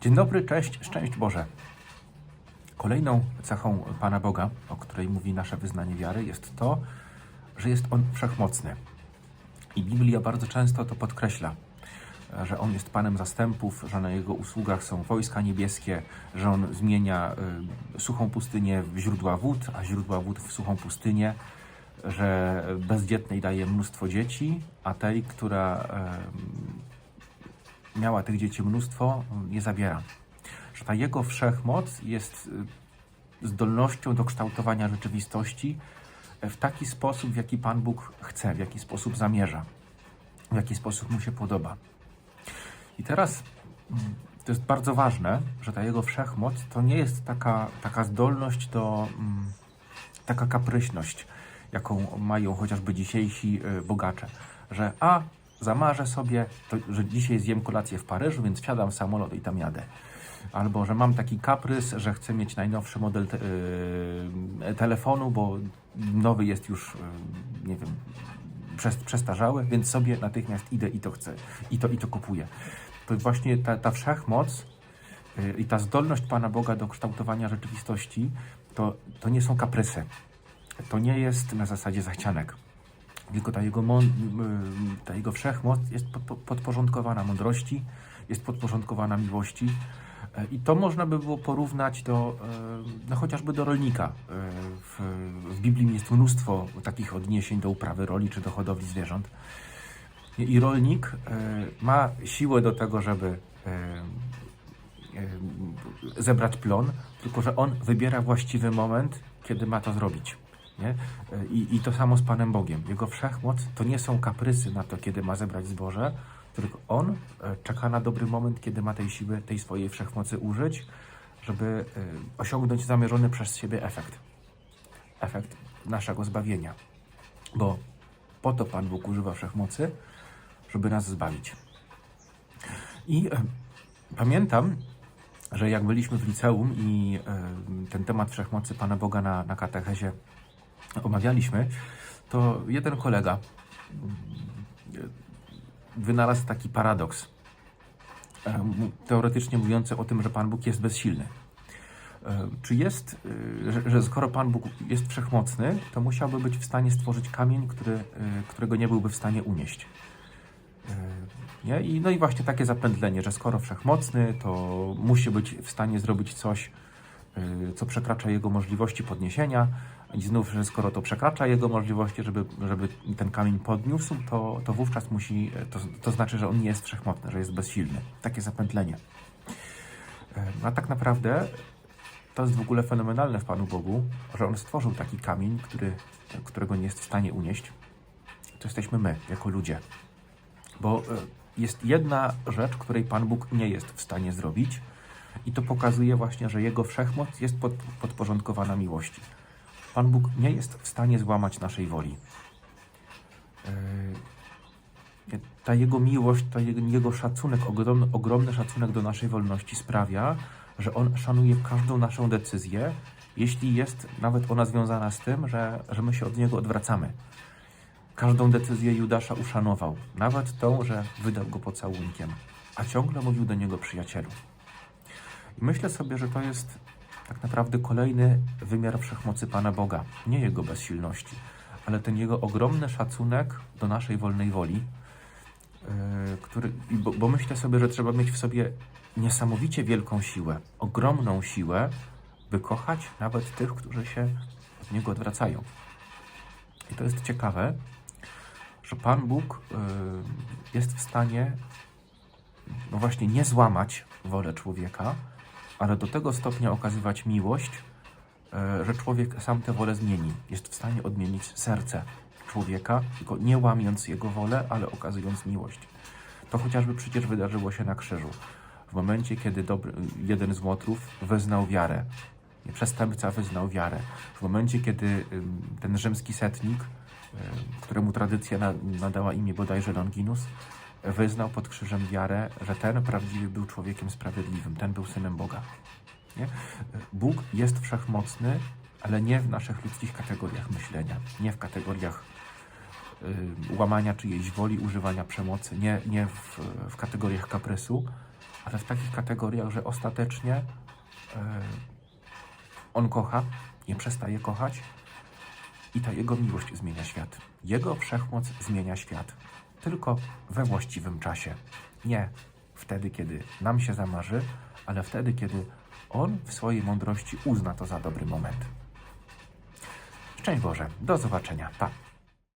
Dzień dobry, cześć, szczęść Boże. Kolejną cechą Pana Boga, o której mówi nasze wyznanie wiary, jest to, że jest On wszechmocny. I Biblia bardzo często to podkreśla, że On jest Panem zastępów, że na Jego usługach są wojska niebieskie, że On zmienia y, suchą pustynię w źródła wód, a źródła wód w suchą pustynię, że bezdzietnej daje mnóstwo dzieci, a tej, która miała tych dzieci mnóstwo, nie zabiera. Że ta Jego wszechmoc jest y, zdolnością do kształtowania rzeczywistości w taki sposób, w jaki Pan Bóg chce, w jaki sposób zamierza, w jaki sposób mu się podoba. I teraz mm, to jest bardzo ważne, że ta Jego wszechmoc to nie jest taka, taka zdolność do, mm, taka kapryśność, jaką mają chociażby dzisiejsi y, bogacze, że a, zamarzę sobie, to, że dzisiaj zjem kolację w Paryżu, więc wsiadam w samolot i tam jadę. Albo, że mam taki kaprys, że chcę mieć najnowszy model te, yy, telefonu, bo nowy jest już, yy, nie wiem, przes- przestarzały, więc sobie natychmiast idę i to chcę, i to, i to kupuję. To właśnie ta, ta wszechmoc yy, i ta zdolność Pana Boga do kształtowania rzeczywistości, to, to nie są kaprysy. To nie jest na zasadzie zachcianek. Tylko ta jego, ta jego wszechmoc jest pod, pod, podporządkowana mądrości, jest podporządkowana miłości. E, I to można by było porównać do, e, no chociażby do rolnika. E, W, w Biblii jest mnóstwo takich odniesień do uprawy roli czy do hodowli zwierząt. I rolnik ma siłę do tego, żeby zebrać plon, tylko że on wybiera właściwy moment, kiedy ma to zrobić. Nie? E, I, I to samo z Panem Bogiem. Jego wszechmoc to nie są kaprysy na to, kiedy ma zebrać zboże, tylko on e, czeka na dobry moment, kiedy ma tej siły, tej swojej wszechmocy użyć, żeby e, osiągnąć zamierzony przez siebie efekt. Efekt naszego zbawienia. Bo po to Pan Bóg używa wszechmocy, żeby nas zbawić. I pamiętam, że jak byliśmy w liceum i ten temat wszechmocy Pana Boga na, na katechezie omawialiśmy, to jeden kolega wynalazł taki paradoks, e, teoretycznie mówiący o tym, że Pan Bóg jest bezsilny. E, Czy jest, e, że, skoro Pan Bóg jest wszechmocny, to musiałby być w stanie stworzyć kamień, który, którego nie byłby w stanie unieść. Nie? I, no i właśnie takie zapędlenie, że skoro wszechmocny, to musi być w stanie zrobić coś, co przekracza jego możliwości podniesienia. I znów, że skoro to przekracza jego możliwości, żeby, żeby ten kamień podniósł, to, to wówczas musi, to, to znaczy, że on nie jest wszechmocny, że jest bezsilny. Takie zapętlenie. A tak naprawdę to jest w ogóle fenomenalne w Panu Bogu, że On stworzył taki kamień, który, którego nie jest w stanie unieść. To jesteśmy my, jako ludzie. Bo e, jest jedna rzecz, której Pan Bóg nie jest w stanie zrobić, i to pokazuje właśnie, że Jego wszechmoc jest pod, podporządkowana miłości. Pan Bóg nie jest w stanie złamać naszej woli. E, Ta Jego miłość, ta Jego, szacunek, ogromny, ogromny szacunek do naszej wolności sprawia, że On szanuje każdą naszą decyzję, jeśli jest nawet ona związana z tym, że, że my się od Niego odwracamy. Każdą decyzję Judasza uszanował, nawet tą, że wydał go pocałunkiem, a ciągle mówił do niego przyjacielu. I myślę sobie, że to jest tak naprawdę kolejny wymiar wszechmocy Pana Boga. Nie Jego bezsilności, ale ten Jego ogromny szacunek do naszej wolnej woli, yy, który, bo, bo myślę sobie, że trzeba mieć w sobie niesamowicie wielką siłę, ogromną siłę, by kochać nawet tych, którzy się od Niego odwracają. I to jest ciekawe, że Pan Bóg yy, jest w stanie, no właśnie, nie złamać wolę człowieka, ale do tego stopnia okazywać miłość, yy, że człowiek sam tę wolę zmieni. Jest w stanie odmienić serce człowieka, tylko nie łamiąc jego wolę, ale okazując miłość. To chociażby przecież wydarzyło się na krzyżu. W momencie, kiedy dobry, jeden z łotrów wyznał wiarę, przestępca wyznał wiarę. W momencie, kiedy ten rzymski setnik, któremu tradycja na, nadała imię bodajże Longinus, wyznał pod krzyżem wiarę, że ten prawdziwie był człowiekiem sprawiedliwym, ten był synem Boga. Nie? Bóg jest wszechmocny, ale nie w naszych ludzkich kategoriach myślenia, nie w kategoriach y, łamania czyjejś woli, używania przemocy, nie, nie w, w kategoriach kaprysu, ale w takich kategoriach, że ostatecznie e, on kocha, nie przestaje kochać i ta jego miłość zmienia świat. Jego wszechmoc zmienia świat. Tylko we właściwym czasie. Nie wtedy, kiedy nam się zamarzy, ale wtedy, kiedy on w swojej mądrości uzna to za dobry moment. Szczęść Boże, do zobaczenia. Pa.